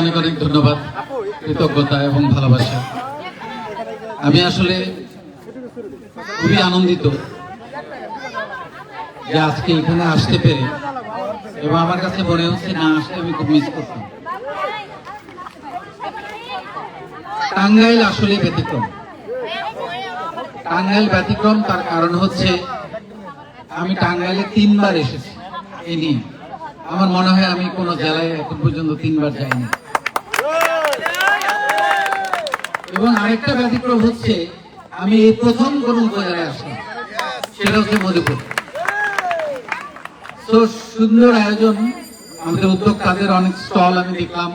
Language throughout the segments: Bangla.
অনেক অনেক ধন্যবাদ, কৃতজ্ঞতা এবং ভালোবাসা। আমি আসলে খুবই আনন্দিত যে আজকে এখানে আসতে পেরে এবং আমার কাছে মনে হচ্ছে না আসলে আমি খুব মিস করতাম। টাঙ্গাইল আসলে ব্যতিক্রম। টাঙ্গাইল ব্যতিক্রম তার কারণ হচ্ছে আমি টাঙ্গাইলে তিনবার এসেছি এই নিয়ে। আমার মনে হয় আমি কোনো জেলায় এখন পর্যন্ত তিনবার যাইনি। এবং আরেকটা ব্যতিক্রম হচ্ছে, আমি এই প্রথম কোন উপজেলায় আসলাম। সেটা হচ্ছে মধুপুর। তো সুন্দর আয়োজন, আমাদের উদ্যোক্তাদের অনেক স্টল আমি দেখলাম,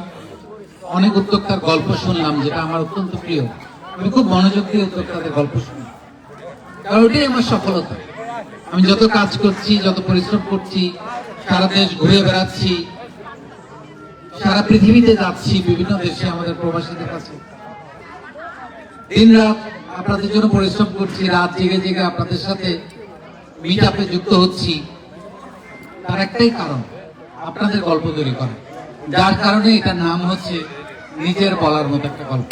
অনেক উদ্যোক্তার গল্প শুনলাম, যেটা আমার অত্যন্ত প্রিয়। আমি খুব মনোযোগ দিয়ে উদ্যোক্তাদের গল্প শুনি। কারণ ওটাই আমার সফলতা। আমি যত কাজ করছি, যত পরিশ্রম করছি সারা দেশ ঘুরে বেড়াচ্ছি, সারা পৃথিবীতে যাচ্ছি, বিভিন্ন দেশে আমাদের প্রবাসীদের কাছে। দিন রাত আপনাদের জন্য পরিশ্রম করছি, রাত জেগে জেগে আপনাদের সাথে মিট আপে যুক্ত হচ্ছি। তার একটাই কারণ, আপনাদের গল্প তৈরি করা। যার কারণে এটার নাম হচ্ছে নিজের বলার মতো একটা গল্প।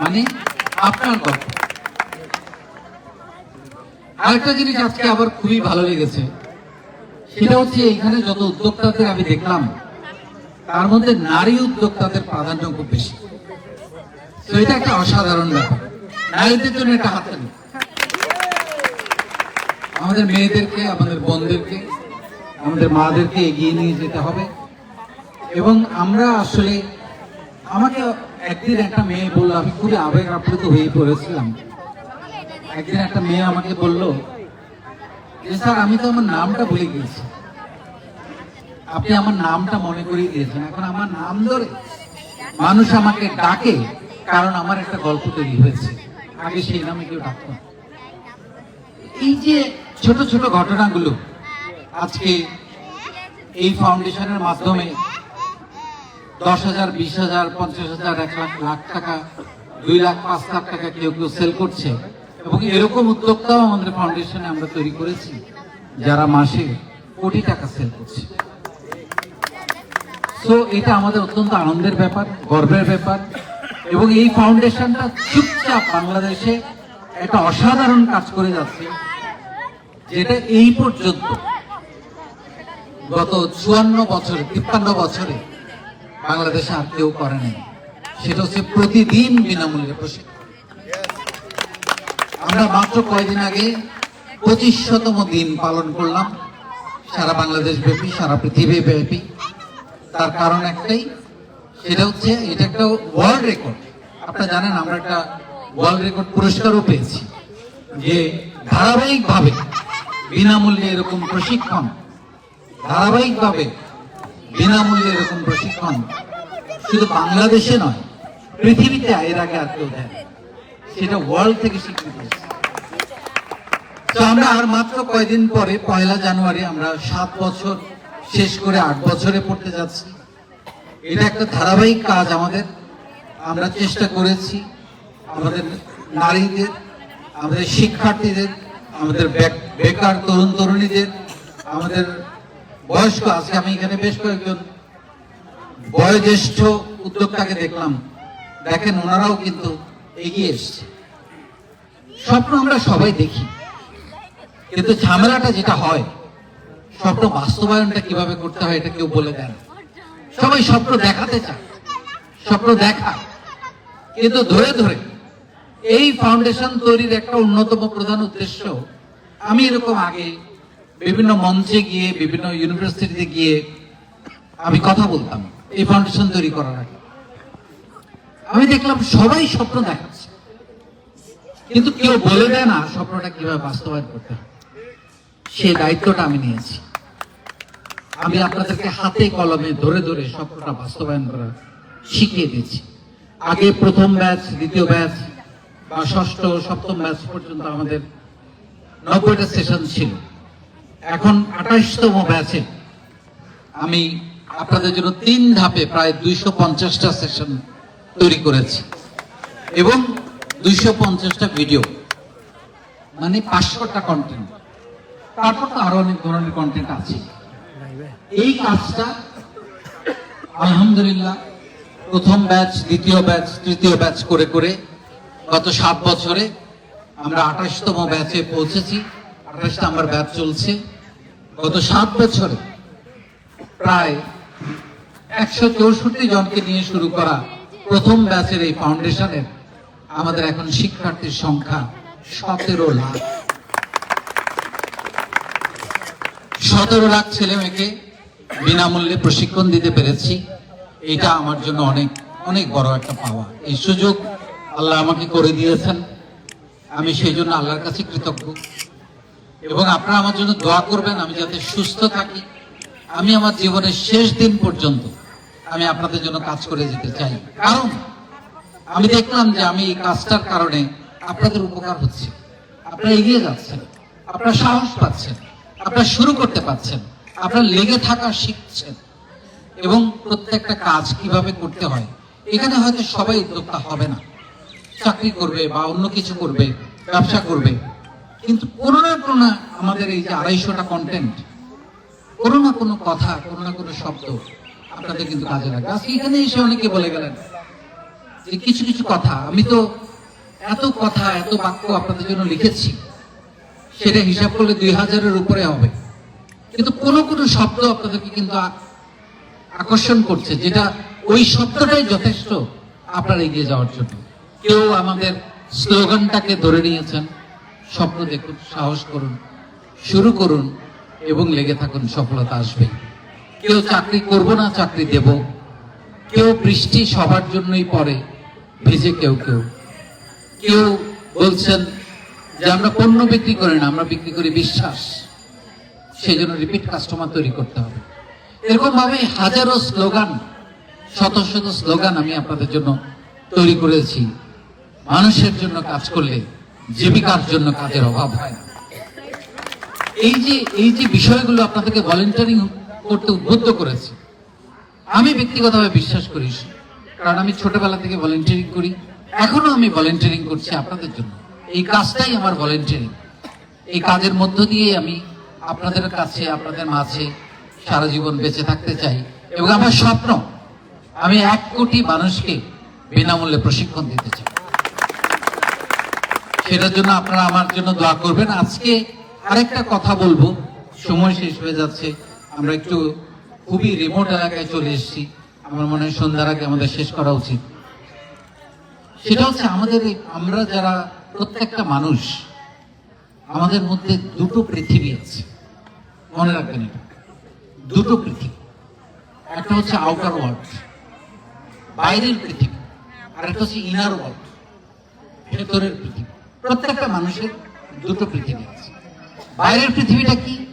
মানে আপনার গল্প। আরেকটা জিনিস আজকে আবার খুবই ভালো লেগেছে। সেটা হচ্ছে এখানে যত উদ্যোক্তাদের আমি দেখলাম, তার মধ্যে নারী উদ্যোক্তাদের প্রাধান্য খুব বেশি। তো এটা একটা অসাধারণ ব্যাপার। নারীদের জন্য একটা হাততালি আমাদের মেয়েদেরকে, আমাদের বোনদেরকে, আমাদের মাদেরকে এগিয়ে নিয়ে যেতে হবে। এবং আমরা আসলে, আমাকে একদিন একটা মেয়ে বলল, আমি খুবই আবেগ আপ্লুত হয়ে পড়েছিলাম। একদিন একটা মেয়ে আমাকে বলল স্যার, আমি তো আমার নামটা ভুলে গিয়েছি। আপনি আমার নামটা মনে করিয়ে দিয়েছেন। এখন আমার নাম ধরে মানুষ আমাকে ডাকে কারণ আমার একটা গল্প তৈরি হয়েছে। আগে সেই নামে কেউ ডাকত এই যে ছোট ছোট ঘটনাগুলো আজকে এই ফাউন্ডেশনের মাধ্যমে দশ হাজার, বিশ হাজার, পঞ্চাশ হাজার, এক লাখ লাখ টাকা, দুই লাখ, পাঁচ লাখ টাকা কেউ কেউ সেল করছে। এবং এরকম উদ্যোক্তাও আমাদের ফাউন্ডেশনে আমরা তৈরি করেছি, যারা মাসে কোটি টাকা সেল করছে। তো এটা আমাদের অত্যন্ত আনন্দের ব্যাপার, গর্বের ব্যাপার, এবং এই ফাউন্ডেশনটা চুপচাপ বাংলাদেশে একটা অসাধারণ কাজ করে যাচ্ছে, যেটা এই পর্যন্ত গত চুয়ান্ন বছরে, তিপ্পান্ন বছরে বাংলাদেশে আর কেউ করে সেটা হচ্ছে প্রতিদিন বিনামূল্যে প্রশিক্ষণ। আমরা মাত্র কয়েকদিন আগে পঁচিশশতম দিন পালন করলাম। সারা বাংলাদেশ ব্যাপী, সারা পৃথিবী ব্যাপী। তার কারণ একটাই, সেটা হচ্ছে এটা একটা ওয়ার্ল্ড রেকর্ড আপনারা জানেন, আমরা একটা ওয়ার্ল্ড রেকর্ড পুরস্কারও পেয়েছি। যে ধারাবাহিকভাবে, বিনামূল্যে এরকম প্রশিক্ষণ, ধারাবাহিকভাবে বিনামূল্যে এরকম প্রশিক্ষণ শুধু বাংলাদেশে নয়, পৃথিবীতে এর আগে আর কেউ দেয়। সেটা ওয়ার্ল্ড থেকে স্বীকৃতি। তো আমরা আর মাত্র কয়দিন পরে, পয়লা জানুয়ারি, আমরা সাত বছর, শেষ করে আট বছরে পড়তে যাচ্ছি। এটা একটা ধারাবাহিক কাজ আমাদের। আমরা চেষ্টা করেছি আমাদের নারীদের, আমাদের শিক্ষার্থীদের, আমাদের বেক- বেকার তরুণ তরুণীদের, আমাদের বয়স্ক, আজকে আমি এখানে বেশ কয়েকজন বয়োজ্যেষ্ঠ উদ্যোক্তাকে দেখলাম। দেখেন ওনারাও কিন্তু এগিয়ে এসছে। স্বপ্ন আমরা সবাই দেখি। কিন্তু ঝামেলাটা যেটা হয়, স্বপ্ন বাস্তবায়নটা কীভাবে করতে হয় এটা কেউ বলে দেন সবাই স্বপ্ন দেখাতে চায়, স্বপ্ন দেখা কিন্তু ধরে ধরে এই ফাউন্ডেশন তৈরির একটা অন্যতম প্রধান উদ্দেশ্য, আমি এরকম আগে বিভিন্ন মঞ্চে গিয়ে, বিভিন্ন ইউনিভার্সিটিতে গিয়ে আমি কথা বলতাম এই ফাউন্ডেশন তৈরি করার আগে। আমি দেখলাম সবাই স্বপ্ন দেখাচ্ছে কিন্তু কেউ বলে দেয় না স্বপ্নটা কীভাবে বাস্তবায়ন করতে সেই দায়িত্বটা আমি নিয়েছি। আমি আপনাদেরকে হাতে কলমে ধরে ধরে স্বপ্নটা বাস্তবায়ন করা শিখিয়ে দিচ্ছি আগে প্রথম ব্যাচ, দ্বিতীয় ব্যাচ বা ষষ্ঠ, সপ্তম ব্যাচ পর্যন্ত আমাদের নব্বইটা সেশন ছিল। এখন আঠাশতম ব্যাচে আমি আপনাদের জন্য তিন ধাপে প্রায় দুইশো পঞ্চাশটা সেশন তৈরি করেছি। এবং দুইশো পঞ্চাশটা ভিডিও মানে পাঁচশোটা কন্টেন্ট তারপর তো আরও অনেক ধরনের কন্টেন্ট আছে। এই কাজটা আলহামদুলিল্লাহ প্রথম ব্যাচ দ্বিতীয় ব্যাচ তৃতীয় ব্যাচ করে করে গত সাত বছরে আমরা আঠাশতম ব্যাচে পৌঁছেছি। আঠাশ নাম্বার ব্যাচ চলছে। গত সাত বছরে প্রায় একশো চৌষট্টি জনকে নিয়ে শুরু করা প্রথম ব্যাচের এই ফাউন্ডেশনের আমাদের এখন শিক্ষার্থীর সংখ্যা সতেরো লাখ। সতেরো লাখ ছেলে মেয়েকে বিনামূল্যে প্রশিক্ষণ দিতে পেরেছি। এটা আমার জন্য অনেক অনেক বড় একটা পাওয়া। এই সুযোগ আল্লাহ আমাকে করে দিয়েছেন। আমি সেই জন্য আল্লাহর কাছে কৃতজ্ঞ। এবং আপনারা আমার জন্য দোয়া করবেন, আমি যাতে সুস্থ থাকি। আমি আমার জীবনের শেষ দিন পর্যন্ত আমি আপনাদের জন্য কাজ করে যেতে চাই। কারণ আমি দেখলাম যে আমি এই কাজটার কারণে আপনাদের উপকার হচ্ছে। আপনারা এগিয়ে যাচ্ছেন, আপনারা সাহস পাচ্ছেন, আপনারা শুরু করতে পারছেন, আপনারা লেগে থাকা শিখছেন। এবং প্রত্যেকটা কাজ কীভাবে করতে হয়, এখানে হয়তো সবাই উদ্যোক্তা হবে না। চাকরি করবে বা অন্য কিছু করবে, ব্যবসা করবে। কিন্তু কোনো না কোনো আমাদের এই যে আড়াইশোটা কন্টেন্ট কোনো না কোনো কথা, কোনো না কোনো শব্দ আপনাদের কিন্তু কাজে লাগে আজকে এখানে এসে অনেকে বলে গেলেন কিছু কিছু কথা, আমি তো এত কথা, এত বাক্য আপনাদের জন্য লিখেছি, সেটা হিসাব করলে দুই হাজারের উপরে হবে। কিন্তু কোনো কোনো শব্দ আপনাদেরকে কিন্তু আকর্ষণ করছে, যেটা ওই শব্দটাই যথেষ্ট আপনার এগিয়ে যাওয়ার জন্য। কেউ আমাদের স্লোগানটাকে ধরে নিয়েছেন, স্বপ্ন দেখুন, সাহস করুন, শুরু করুন, এবং লেগে থাকুন, সফলতা আসবে কেউ চাকরি করব না, চাকরি দেব। কেউ বৃষ্টি সবার জন্যই পড়ে ভিজে কেউ কেউ। কেউ বলছেন যে আমরা পণ্য বিক্রি করি না, আমরা বিক্রি করি বিশ্বাস। সেই জন্য রিপিট কাস্টমার তৈরি করতে হবে। এরকম ভাবে হাজারো স্লোগান, শত শত স্লোগান আমি আপনাদের জন্য তৈরি করেছি। মানুষের জন্য কাজ করলে জীবিকার জন্য কাজের অভাব হয় না। এই যে এই যে বিষয়গুলো আপনাদেরকে ভলেন্টারিং করতে উদ্বুদ্ধ করেছে, আমি ব্যক্তিগতভাবে বিশ্বাস করি কারণ আমি ছোটবেলা থেকে ভলেন্টিয়ারিং করি। এখনও আমি ভলেন্টিয়ারিং করছি আপনাদের জন্য। এই কাজটাই আমার ভলেন্টিয়ারিং এই কাজের মধ্য দিয়ে আমি আপনাদের কাছে, আপনাদের মাঝে সারা জীবন বেঁচে থাকতে চাই। এবং আমার স্বপ্ন, আমি এক কোটি মানুষকে বিনামূল্যে প্রশিক্ষণ দিতে চাই। সেটার জন্য আপনারা আমার জন্য দোয়া করবেন। আজকে আরেকটা কথা বলব। সময় শেষ হয়ে যাচ্ছে। আমরা একটু খুবই রিমোট এলাকায় চলে এসেছি। আমার মনে হয় সন্ধ্যার আগে আমাদের শেষ করা উচিত। সেটা হচ্ছে আমাদের আমরা যারা প্রত্যেকটা মানুষ, আমাদের মধ্যে দুটো পৃথিবী আছে। মনে রাখবেন এটা। দুটো পৃথিবী। একটা হচ্ছে আউটার ওয়ার্ল্ড বাইরের পৃথিবী, আর একটা হচ্ছে ইনার ওয়ার্ল্ড ভেতরের পৃথিবী। প্রত্যেকটা মানুষের দুটো পৃথিবী আছে। বাইরের পৃথিবীটা কি?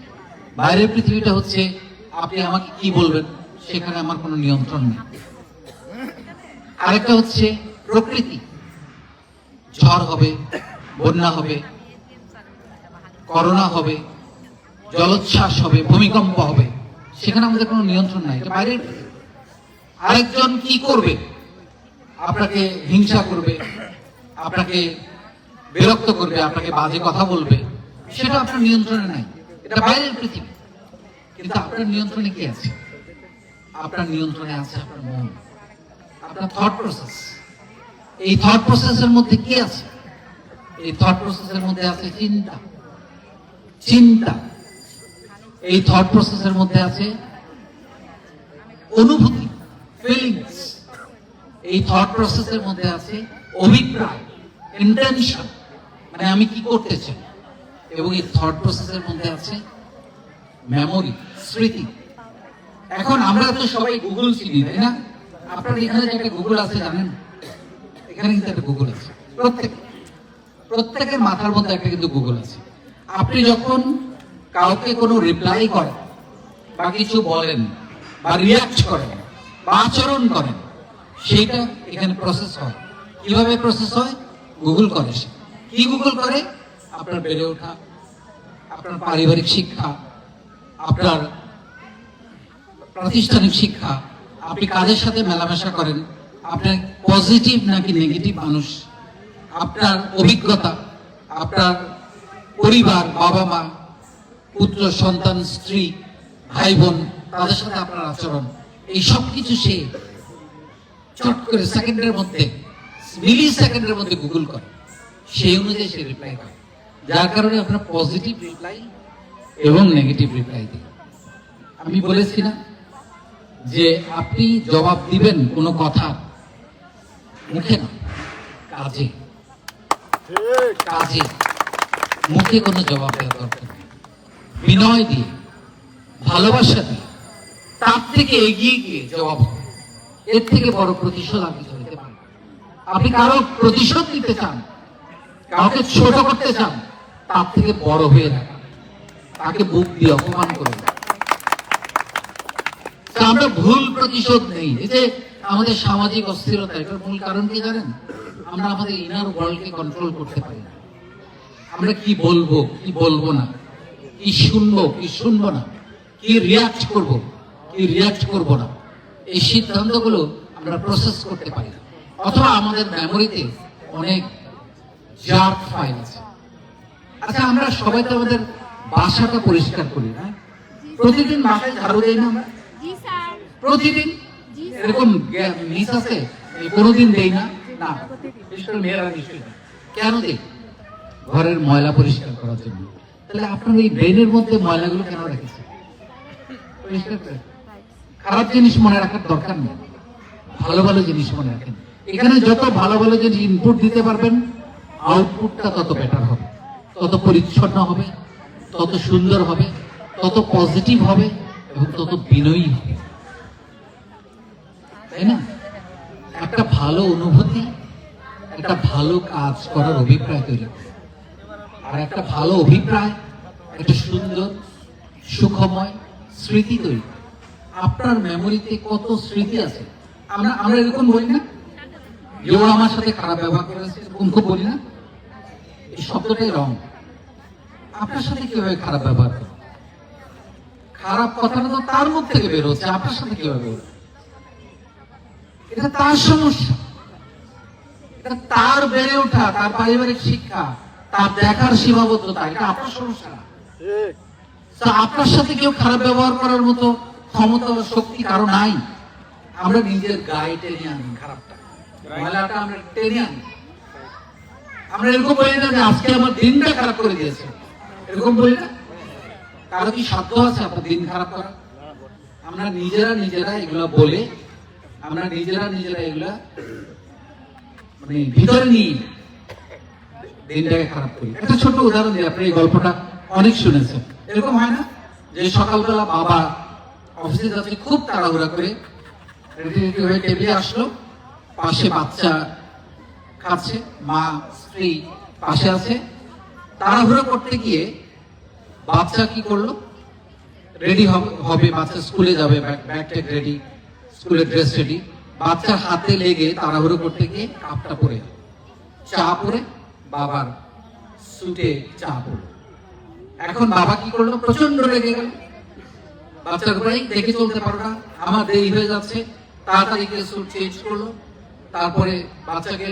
বাইরের পৃথিবীটা হচ্ছে আপনি আমাকে কি বলবেন? সেখানে আমার কোনো নিয়ন্ত্রণ নেই। আরেকটা হচ্ছে প্রকৃতি। ঝড় হবে, বন্যা হবে, করোনা হবে, জলোচ্ছ্বাস হবে, ভূমিকম্প হবে। সেখানে আমাদের কোনো নিয়ন্ত্রণ নাই। এটা বাইরের। আরেকজন কি করবে? আপনাকে হিংসা করবে, আপনাকে বিরক্ত করবে, আপনাকে বাজে কথা বলবে। সেটা আপনার নিয়ন্ত্রণে নাই। এটা বাইরের পৃথিবী। কিন্তু আপনার নিয়ন্ত্রণে কি আছে? আপনার নিয়ন্ত্রণে আছে আপনার মন, আপনার থট প্রসেস এই থট প্রসেসের মধ্যে কি আছে? এই থট প্রসেসের মধ্যে আছে চিন্তা। চিন্তা। এই থট প্রসেসের মধ্যে আছে অনুভূতি ফিলিংস এই থট প্রসেসের মধ্যে আছে অভিপ্রায় ইন্টেনশন মানে আমি কি করতে চাই? এবং এই থট প্রসেসের মধ্যে আছে মেমোরি স্মৃতি। এখন আমরা তো সবাই গুগল চিনি, তাই না? আপনার এখানে একটা গুগল আছে, জানেন? এখানে কিন্তু একটা গুগল আছে। প্রত্যেক প্রত্যেকের মাথার মধ্যে একটা কিন্তু গুগল আছে। আপনি যখন কাউকে কোনো রিপ্লাই করেন, বা কিছু বলেন, বা রিয়াক্ট করেন, বা আচরণ করেন, সেইটা এখানে প্রসেস হয়। কীভাবে প্রসেস হয়? গুগল করে সে। কি গুগল করে? আপনার বেড়ে ওঠা, আপনার পারিবারিক শিক্ষা, আপনার প্রাতিষ্ঠানিক শিক্ষা। আপনি কাদের সাথে মেলামেশা করেন আপনার পজিটিভ নাকি নেগেটিভ মানুষ? আপনার অভিজ্ঞতা, আপনার পরিবার বাবা মা পুত্র, সন্তান, স্ত্রী ভাই বোন তাদের সাথে আপনার আচরণ, এই সব কিছু সে চট করে সেকেন্ডের মধ্যে মিলি সেকেন্ডের মধ্যে গুগল করে। সেই অনুযায়ী সে রিপ্লাই করে। যার কারণে আপনার পজিটিভ রিপ্লাই এবং নেগেটিভ রিপ্লাই দিন আমি বলেছি না যে আপনি জবাব দিবেন কোনো কথা মুখে না, কাজে। কাজে। মুখে কোনো জবাব দেওয়ার দরকার নেই। বিনয় দিয়ে, ভালোবাসা দিয়ে, তার থেকে এগিয়ে গিয়ে জবাব হবে এর থেকে বড় প্রতিশোধ আপনি হইতে পারেন আপনি কারও প্রতিশোধ নিতে চান, কাউকে ছোট করতে চান, তার থেকে বড় হয়ে থাকা তাকে বুক দিয়ে অপমান করুন তা আমরা ভুল প্রতিশোধ নেই। এই যে আমাদের সামাজিক অস্থিরতা, এটার মূল কারণ কি জানেন? আমরা আমাদের ইনার ওয়ার্ল্ডকে কন্ট্রোল করতে পারি না। আমরা কি বলব কি বলব না? কি শুনব কি শুনব না? কি রিয়াক্ট করব, কি রিয়াক্ট করব না? এই সিদ্ধান্তগুলো আমরা প্রসেস করতে পারি না। অথবা আমাদের মেমোরিতে অনেক জার্ক ফাইল আছে। আচ্ছা আমরা সবাই তো আমাদের বাসাটা পরিষ্কার করি, না? প্রতিদিন বাসায় ঝাড়ু দেই না আমরা? প্রতিদিন এরকম মিস আছে? কোনোদিন দেই না? না। কেন দেই? ঘরের ময়লা পরিষ্কার করার জন্য। তাহলে আপনার এই ব্রেনের মধ্যে ময়লাগুলো কেন রেখেছে পরিষ্কার করে। খারাপ জিনিস মনে রাখার দরকার নেই। ভালো ভালো জিনিস মনে রাখেন। এখানে যত ভালো ভালো জিনিস ইনপুট দিতে পারবেন আউটপুটটা তত বেটার হবে। তত পরিচ্ছন্ন হবে, তত সুন্দর হবে, তত পজিটিভ হবে এবং তত বিনয়ী হবে। তাই না? একটা ভালো অনুভূতি, একটা ভালো কাজ করার অভিপ্রায় তৈরি আর একটা ভালো অভিপ্রায়, একটা সুন্দর, সুখময় স্মৃতি তৈরি আপনার মেমোরিতে কত স্মৃতি আছে? আমরা আমরা এরকম বলি না? কেউ আমার সাথে খারাপ ব্যবহার করেছে এরকম খুব বলি না? এই শব্দটাই রং। আপনার সাথে কীভাবে খারাপ ব্যবহার করে? খারাপ কথাটা তো তার মুখ থেকে বেরোচ্ছে আপনার সাথে কীভাবে বের হচ্ছে? এটা তার সমস্যা। এটা তার বেড়ে ওঠা, তার পারিবারিক শিক্ষা, তার দেখার সীমাবদ্ধতা, এটা আপনার সমস্যা না। আপনার সাথে কেউ খারাপ ব্যবহার করার মতো ক্ষমতা শক্তি কারও নাই। আমরা নিজের গায়ে টেনে আনি খারাপটা। আমরা টেনে আনি। আমরা এরকম বলি না যে আজকে আমার দিনটা খারাপ করে দিয়েছে। এরকম বলি না। কারও কি সাধ্য আছে আপনার দিন খারাপ করা আমরা নিজেরা নিজেরা এগুলো বলে আমরা নিজেরা নিজেরা এগুলা মানে ভিতরে নিয়ে দিনটাকে খারাপ করি। একটা ছোট উদাহরণ দিই, আপনি এই গল্পটা অনেক শুনেছেন। এরকম হয় না যে সকালবেলা বাবা অফিসে যাচ্ছে, খুব তাড়াহুড়া করে রেডি হয়ে টেবিলে আসলো, পাশে বাচ্চা খাচ্ছে মা, স্ত্রী পাশে আছে। তাড়াহুড়ো করতে গিয়ে বাচ্চা কি করল? রেডি হবে বাচ্চা স্কুলে যাবে ব্যাগ ট্যাগ রেডি স্কুলের ড্রেস রেডি বাচ্চার হাতে লেগে তাড়াহুড়ো করতে গিয়ে কাপটা পরে চা পরে বাবার সুটে চা পড়ল এখন বাবা কি করল? প্রচণ্ড রেগে গেল। বাচ্চার উপরে দেখে চলতে পারো না। আমার দেরি হয়ে যাচ্ছে। তাড়াতাড়ি গিয়ে স্যুট চেঞ্জ করল। তারপরে বাচ্চাকে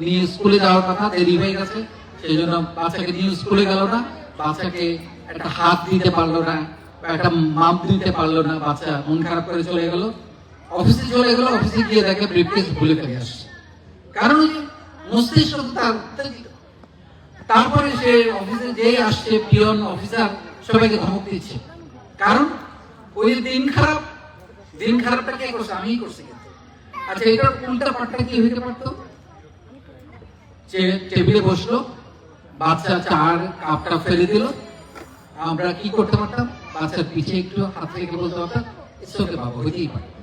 নিয়ে স্কুলে যাওয়ার কথা দেরি হয়ে গেছে। সেই জন্য বাচ্চাকে নিয়ে স্কুলে গেল না। বাচ্চাকে একটা হাত দিতে পারল না, একটা মাপ দিতে পারল না। বাচ্চা মন খারাপ করে চলে গেল। অফিসে চলে গেল, অফিসে গিয়ে দেখে ব্রিফকেস ভুলে ফেলে আসছে। কারণ মস্তিষ্ক তার তারপরে সে অফিসে যে আসছে, পিয়ন, অফিসার, সবাইকে ধমক দিচ্ছে। কারণ ওই দিন খারাপ, দিন খারাপটা কে করছে? আমিই করছি কিন্তু। আচ্ছা এটার উল্টা পাটটা কি হইতে পারতো? যে টেবিলে বসল, বাচ্চা চার কাপটা ফেলে দিল। আমরা কি করতে পারতাম? বাচ্চার পিছে একটু হাত থেকে বলতে পারতাম, ইটস বাবা, হইতেই পারে।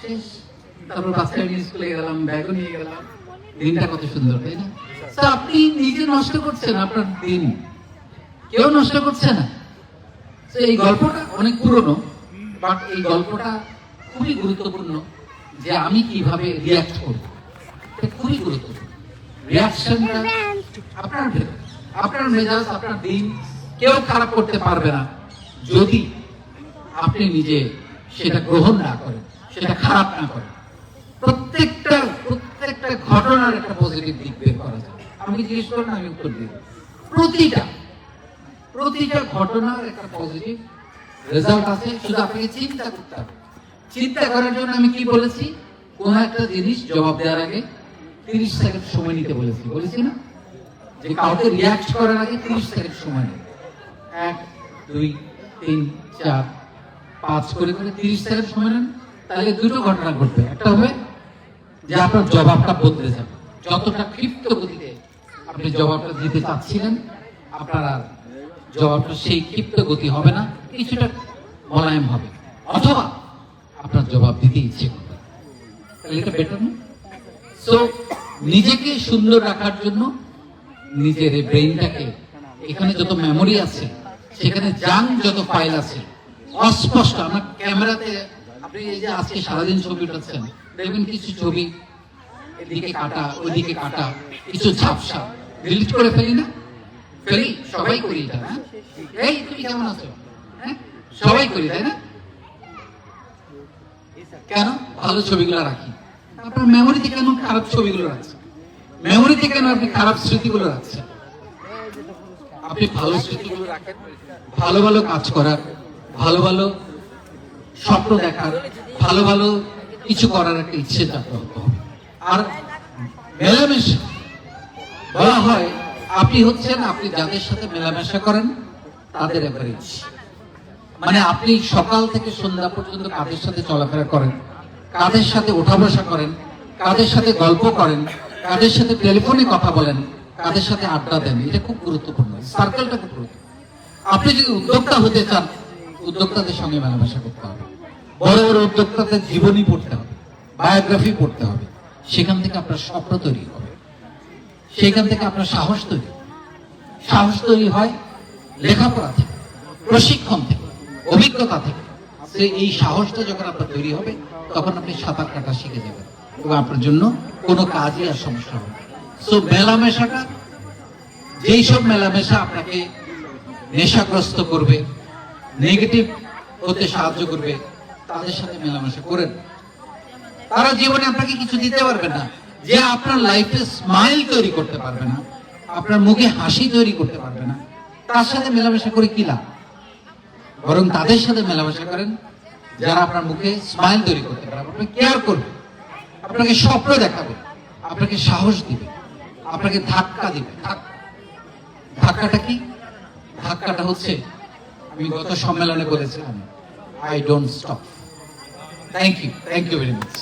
শেষ। তারপর বাচ্চা নিয়ে স্কুলে গেলাম ব্যাগও নিয়ে গেলাম। দিনটা কত সুন্দর তাই না? তো আপনি নিজে নষ্ট করছেন আপনার দিন। কেউ নষ্ট করছে না। তো এই গল্পটা অনেক পুরনো বাট এই গল্পটা খুবই গুরুত্বপূর্ণ যে আমি কীভাবে রিয়াক্ট করব। খুবই গুরুত্বপূর্ণ। রিয়াকশনটা আপনার ভেতর আপনার মেজাজ আপনার দিন কেউ খারাপ করতে পারবে না যদি আপনি নিজে সেটা গ্রহণ না করেন। সেটা খারাপ না করেন প্রত্যেকটা প্রত্যেকটা ঘটনার একটা পজিটিভ দিক বের করা যায়। আমি জিজ্ঞেস করেন আমি উত্তর দিই প্রতিটা প্রতিটা ঘটনার একটা পজিটিভ রেজাল্ট আছে, শুধু আপনাকে চিন্তা করতে হবে। চিন্তা করার জন্য আমি কি বলেছি? কোন একটা জিনিস জবাব দেওয়ার আগে তিরিশ সেকেন্ড সময় নিতে বলেছি। বলেছি না? যে কাউকে রিয়াক্ট করার আগে তিরিশ সেকেন্ড সময় নেই এক, দুই, তিন, চার, পাঁচ করে করে তিরিশ সেকেন্ড সময় নেন। তাহলে দুটো ঘটনা ঘটবে। একটা হবে যে আপনার জবাবটা বদলে যাবে। যতটা ক্ষিপ্ত গতিতে আপনি জবাবটা দিতে চাচ্ছিলেন, আপনার আর জবাবটা সেই ক্ষিপ্ত গতি হবে না, কিছুটা মোলায়েম হবে। অথবা আপনার জবাব দিতে ইচ্ছে করবে। তাহলে এটা বেটার না? সো নিজেকে সুন্দর রাখার জন্য নিজের এই ব্রেইনটাকে এখানে যত মেমোরি আছে, সেখানে জাং যত ফাইল আছে, অস্পষ্ট, আমরা ক্যামেরাতে আপনি এই যে আজকে সারাদিন ছবি উঠাচ্ছেন দেখবেন কিছু ছবি এদিকে কাটা ওইদিকে কাটা কিছু ঝাপসা। ডিলিট করে ফেলি না? ফেলি? সবাই করি এটা হ্যাঁ? এই তুমি কেমন আছো? হ্যাঁ? সবাই করি তাই না? কেন? ভালো ছবিগুলো রাখি। আপনার মেমোরিতে কেন খারাপ ছবিগুলো রাখছেন? মেমোরিতে কেন আপনি খারাপ স্মৃতিগুলো রাখছেন? আপনি ভালো স্মৃতিগুলো রাখেন। ভালো ভালো কাজ করার ভালো ভালো স্বপ্ন দেখার, ভালো ভালো কিছু করার একটা ইচ্ছে জাগ্রত আর মেলামেশা বলা হয়, আপনি হচ্ছেন, আপনি যাদের সাথে মেলামেশা করেন, তাদের অ্যাভারেজ মানে আপনি সকাল থেকে সন্ধ্যা পর্যন্ত কাদের সাথে চলাফেরা করেন, কাদের সাথে ওঠা বসা করেন, কাদের সাথে গল্প করেন, কাদের সাথে টেলিফোনে কথা বলেন, কাদের সাথে আড্ডা দেন, এটা খুব গুরুত্বপূর্ণ সার্কেলটা খুব গুরুত্বপূর্ণ। আপনি যদি উদ্যোক্তা হতে চান উদ্যোক্তাদের সঙ্গে মেলামেশা করতে হবে। বড় বড় উদ্যোক্তাদের জীবনী পড়তে হবে, বায়োগ্রাফি পড়তে হবে। সেখান থেকে আপনার স্বপ্ন তৈরি হবে। সেখান থেকে আপনার সাহস তৈরি সাহস তৈরি হয় লেখাপড়া থেকে, প্রশিক্ষণ থেকে, অভিজ্ঞতা থেকে। সে এই সাহসটা যখন আপনার তৈরি হবে, তখন আপনি সাঁতার কাটা শিখে যাবেন এবং আপনার জন্য কোনো কাজই আর সমস্যা হবে সো মেলামেশাটা, যেই সব মেলামেশা আপনাকে নেশাগ্রস্ত করবে নেগেটিভ হতে সাহায্য করবে, তাদের সাথে মেলামেশা করেন। তারা জীবনে আপনাকে কিছু দিতে পারবে না। যে আপনার লাইফে স্মাইল তৈরি করতে পারবে না, আপনার মুখে হাসি তৈরি করতে পারবে না, তার সাথে মেলামেশা করে কি লাভ? বরং তাদের সাথে মেলামেশা করেন, যারা আপনার মুখে স্মাইল তৈরি করতে পারে। আপনাকে কেয়ার করবে, আপনাকে স্বপ্ন দেখাবে, আপনাকে সাহস দিবে, আপনাকে ধাক্কা দিবে। ধাক্কা। ধাক্কাটা কি? ধাক্কাটা হচ্ছে আমি গত সম্মেলনে বলেছিলাম I don't stop thank you thank you very much